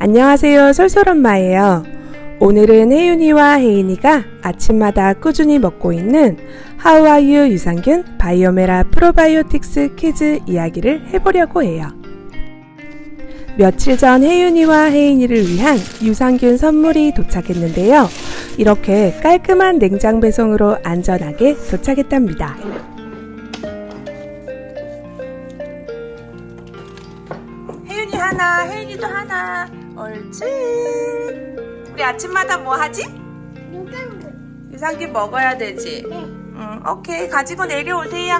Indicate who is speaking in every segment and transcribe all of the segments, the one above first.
Speaker 1: 안녕하세요. 솔솔엄마예요. 오늘은 혜윤이와 혜인이가 아침마다 꾸준히 먹고 있는 하와이유 유산균 바이오메라 프로바이오틱스 키즈 이야기를 해보려고 해요. 며칠 전 혜윤이와 혜인이를 위한 유산균 선물이 도착했는데요. 이렇게 깔끔한 냉장 배송으로 안전하게 도착했답니다. 하나, 혜인이도 하나. 옳지. 우리 아침마다 뭐 하지?
Speaker 2: 유산균.
Speaker 1: 유산균 먹어야 되지.
Speaker 2: 네.
Speaker 1: 응, 오케이. 가지고 내려오세요.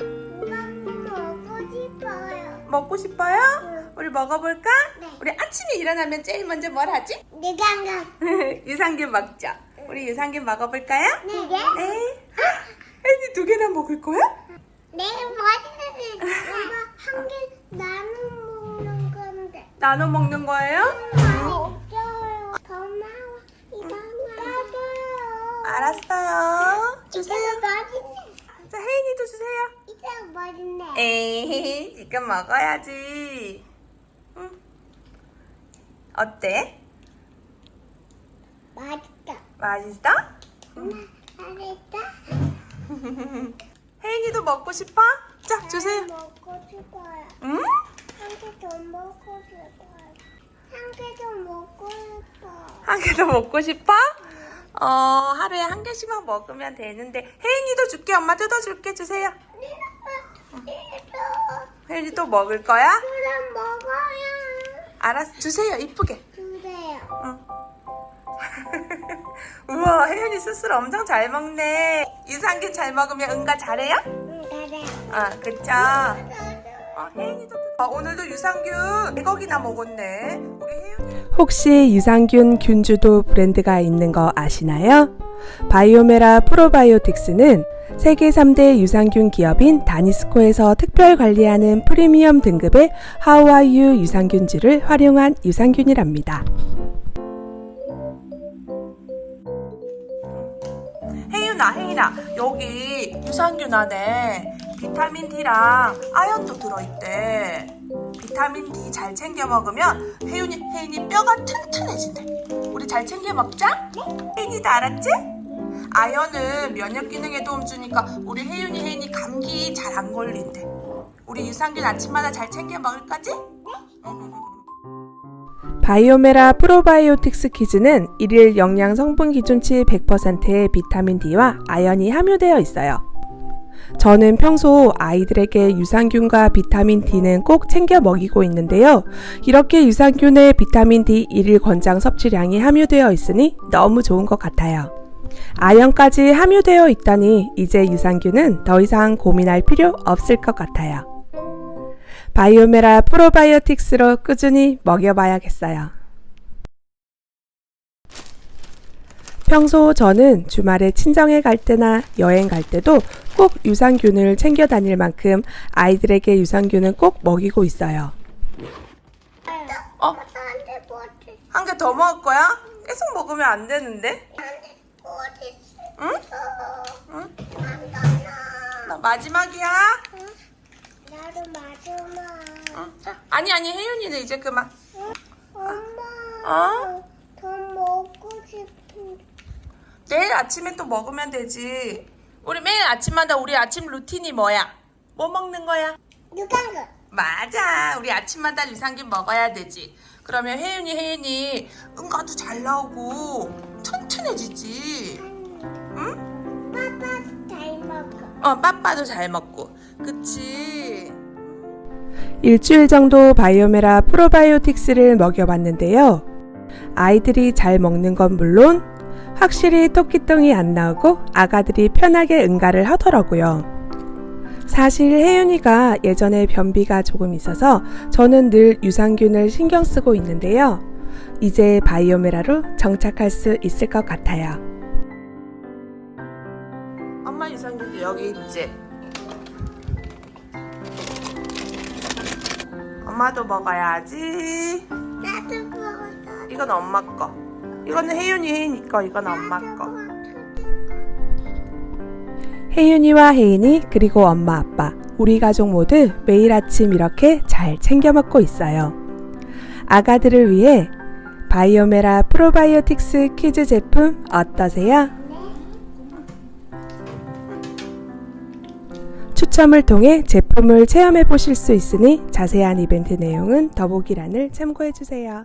Speaker 2: 유산균 먹고 싶어요.
Speaker 1: 먹고 싶어요?
Speaker 2: 응.
Speaker 1: 우리 먹어볼까?
Speaker 2: 네.
Speaker 1: 우리 아침에 일어나면 제일 먼저 뭘 하지?
Speaker 2: 유산균.
Speaker 1: 유산균 먹자. 우리 유산균 먹어볼까요?
Speaker 2: 네.
Speaker 1: 네. 혜인이 두 개나 먹을 거야?
Speaker 2: 네, 맛있는 한개 나눠 먹는 건데.
Speaker 1: 나눠 먹는 거예요?
Speaker 2: 고마워. 이거.
Speaker 1: 알았어요. 주세요.
Speaker 2: 이거 맛있네.
Speaker 1: 자, 혜인이도 주세요.
Speaker 2: 이거 맛있네.
Speaker 1: 에이, 지금 먹어야지. 응. 어때?
Speaker 2: 맛있다.
Speaker 1: 맛있어?
Speaker 2: 엄마, 맛있다.
Speaker 1: 혜인이도 먹고 싶어? 자, 주세요.
Speaker 2: 먹고 싶어요.
Speaker 1: 응?
Speaker 2: 한 개 더 먹고 싶어요. 한 개 더 먹고 싶어.
Speaker 1: 한 개더 먹고 싶어? 어, 하루에 한 개씩만 먹으면 되는데. 혜인이도 줄게. 엄마 뜯어줄게. 주세요. 혜인이 또 먹을 거야?
Speaker 2: 그럼 먹어요.
Speaker 1: 알았어. 주세요. 이쁘게.
Speaker 2: 주세요.
Speaker 1: 응. 우와, 혜연이 스스로 엄청 잘 먹네. 유산균 잘 먹으면 응가 잘해요?
Speaker 2: 응, 잘해요.
Speaker 1: 아, 그쵸? 어, 혜연이도 어, 오늘도 유산균 100억이나 먹었네. 우리 혜연이. 혹시 유산균 균주도 브랜드가 있는 거 아시나요? 바이오메라 프로바이오틱스는 세계 3대 유산균 기업인 다니스코에서 특별 관리하는 프리미엄 등급의 하와이유 유산균주를 활용한 유산균이랍니다. 혜윤아, 혜윤아, 여기 유산균 안에 비타민 D랑 아연도 들어있대. 비타민 D 잘 챙겨 먹으면 혜윤이, 혜윤이 뼈가 튼튼해진대. 우리 잘 챙겨 먹자. 혜윤이도 알았지? 아연은 면역 기능에 도움 주니까 우리 혜윤이, 혜윤이 감기 잘 안 걸린대. 우리 유산균 아침마다 잘 챙겨 먹을 거지? 바이오메라 프로바이오틱스 키즈는 일일 영양 성분 기준치 100%의 비타민 D와 아연이 함유되어 있어요. 저는 평소 아이들에게 유산균과 비타민 D는 꼭 챙겨 먹이고 있는데요. 이렇게 유산균에 비타민 D 일일 권장 섭취량이 함유되어 있으니 너무 좋은 것 같아요. 아연까지 함유되어 있다니 이제 유산균은 더 이상 고민할 필요 없을 것 같아요. 바이오메라 프로바이오틱스로 꾸준히 먹여봐야겠어요. 평소 저는 주말에 친정에 갈 때나 여행 갈 때도 꼭 유산균을 챙겨 다닐 만큼 아이들에게 유산균은 꼭 먹이고 있어요. 어?
Speaker 2: 한
Speaker 1: 개 더 먹을 거야? 계속 먹으면 안 되는데? 응?
Speaker 2: 응? 나
Speaker 1: 마지막이야.
Speaker 2: 나도 마지막.
Speaker 1: 응. 아니 아니 혜윤이는 이제 그만.
Speaker 2: 엄마.
Speaker 1: 어?
Speaker 2: 더 먹고 싶은데.
Speaker 1: 내일 아침에 또 먹으면 되지. 우리 매일 아침마다 우리 아침 루틴이 뭐야? 뭐 먹는 거야?
Speaker 2: 유산균.
Speaker 1: 맞아. 우리 아침마다 유산균 먹어야 되지. 그러면 혜윤이 혜윤이 응가도 잘 나오고 튼튼해지지. 응?
Speaker 2: 빠빠 잘 먹어.
Speaker 1: 어, 빠빠도 잘 먹고. 그치? 일주일 정도 바이오메라 프로바이오틱스를 먹여봤는데요. 아이들이 잘 먹는 건 물론 확실히 토끼똥이 안 나오고 아가들이 편하게 응가를 하더라고요. 사실 혜윤이가 예전에 변비가 조금 있어서 저는 늘 유산균을 신경 쓰고 있는데요. 이제 바이오메라로 정착할 수 있을 것 같아요. 엄마 유산균도 여기 있지? 엄마도 먹어야지.
Speaker 2: 나도 먹었어.
Speaker 1: 이건 엄마 거. 이거는 혜윤이 혜인이 거. 이건 엄마 거. 혜윤이와 혜인이 그리고 엄마 아빠 우리 가족 모두 매일 아침 이렇게 잘 챙겨 먹고 있어요. 아가들을 위해 바이오메라 프로바이오틱스 키즈 제품 어떠세요? 추첨을 통해 제품을 체험해 보실 수 있으니 자세한 이벤트 내용은 더보기란을 참고해 주세요.